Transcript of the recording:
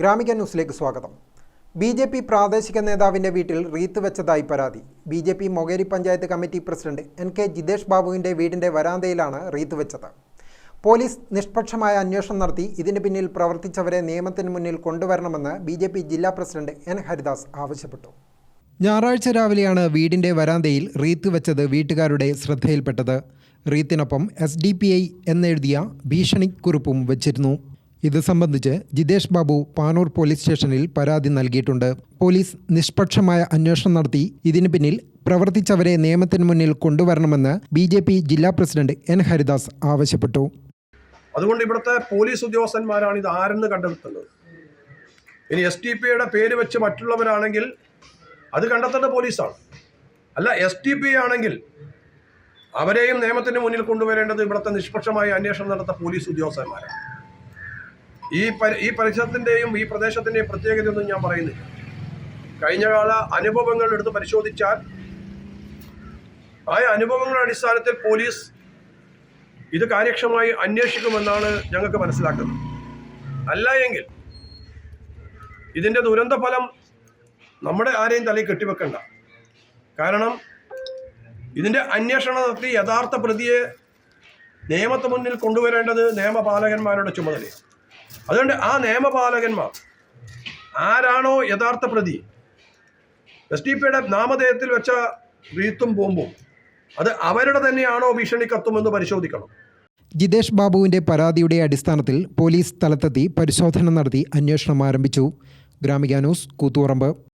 ഗ്രാമിക ന്യൂസിലേക്ക് സ്വാഗതം. B J P പ്രാദേശിക നേതാവിന്റെ വീട്ടിൽ റീത്ത് വെച്ചതായി പരാതി. B J P Mokeri panchayat committee president N K Jithesh ബാബുവിന്റെ വീടിന്റെ വരാന്തയിലാണ് റീത്ത് വെച്ചത്. പോലീസ് നിഷ്പക്ഷമായ അന്വേഷണം നടത്തി ഇതിന് പിന്നിൽ പ്രവർത്തിച്ചവരെ നിയമത്തിന് മുന്നിൽ കൊണ്ടുവരണമെന്ന് ബി ജെ പി ജില്ലാ പ്രസിഡന്റ് എൻ ഹരിദാസ് ആവശ്യപ്പെട്ടു. ഞായറാഴ്ച രാവിലെയാണ് വീടിന്റെ വരാന്തയിൽ റീത്ത് വെച്ചത് വീട്ടുകാരുടെ ശ്രദ്ധയിൽപ്പെട്ടത്. റീത്തിനൊപ്പം എസ് ഡി പി ഐ എന്നെഴുതിയ ഭീഷണിക്കുറിപ്പും വെച്ചിരുന്നു. ഇത് സംബന്ധിച്ച് ജിതേഷ് ബാബു പാനൂർ പോലീസ് സ്റ്റേഷനിൽ പരാതി നൽകിയിട്ടുണ്ട്. പോലീസ് നിഷ്പക്ഷമായ അന്വേഷണം നടത്തി. ഇതിന് പിന്നിൽ പ്രവർത്തിച്ചവരെ നിയമത്തിന് മുന്നിൽ കൊണ്ടുവരണമെന്ന് ബി ജെ പി ജില്ലാ പ്രസിഡന്റ് എൻ ഹരിദാസ് ആവശ്യപ്പെട്ടു. അതുകൊണ്ട് ഇവിടുത്തെ പോലീസ് ഉദ്യോഗസ്ഥന്മാരാണ് ഇത് ആരെന്ന് കണ്ടെത്തുന്നത്? ഇനി എസ് ടി പിയുടെ പേര് വെച്ച് മറ്റുള്ളവരാണെങ്കിൽ അത് കണ്ടെത്തേണ്ട പോലീസാണ്. അല്ല എസ് ടി പി ആണെങ്കിൽ അവരെയും നിയമത്തിന് മുന്നിൽ കൊണ്ടുവരേണ്ടത് ഇവിടുത്തെ നിഷ്പക്ഷമായി അന്വേഷണം നടത്ത പോലീസ് ഉദ്യോഗസ്ഥന്മാരാണ്. ഈ ഈ പരിസരത്തിന്റെയും ഈ പ്രദേശത്തിന്റെയും പ്രത്യേകതയൊന്നും ഞാൻ പറയുന്നില്ല. കഴിഞ്ഞകാല അനുഭവങ്ങൾ എടുത്ത് പരിശോധിച്ചാൽ ആ അനുഭവങ്ങളുടെ അടിസ്ഥാനത്തിൽ പോലീസ് ഇത് കാര്യക്ഷമമായി അന്വേഷിക്കുമെന്നാണ് ഞങ്ങൾക്ക് മനസ്സിലാക്കുന്നത്. അല്ല എങ്കിൽ ഇതിന്റെ ദുരന്ത ഫലം നമ്മുടെ ആരെയും തലയിൽ കെട്ടിവെക്കണ്ട. കാരണം ഇതിന്റെ അന്വേഷണം നടത്തി യഥാർത്ഥ പ്രതിയെ നിയമത്തിന് മുന്നിൽ കൊണ്ടുവരേണ്ടത് നിയമപാലകന്മാരുടെ ചുമതലയാണ്. അതുകൊണ്ട് ആ നിയമപാലകന്മാർ ആരാണോ യഥാർത്ഥ പ്രതി എസ് ഡി പിയുടെ നാമധേയത്തിൽ വെച്ച റീത്തും ബോംബും അത് അവരുടെ തന്നെയാണോ ഭീഷണി കത്തുമെന്ന് പരിശോധിക്കണം. ജിതേഷ് ബാബുവിന്റെ പരാതിയുടെ അടിസ്ഥാനത്തിൽ പോലീസ് സ്ഥലത്തെത്തി പരിശോധന നടത്തി അന്വേഷണം ആരംഭിച്ചു. ഗ്രാമിക ന്യൂസ് കൂത്തുപറമ്പ്.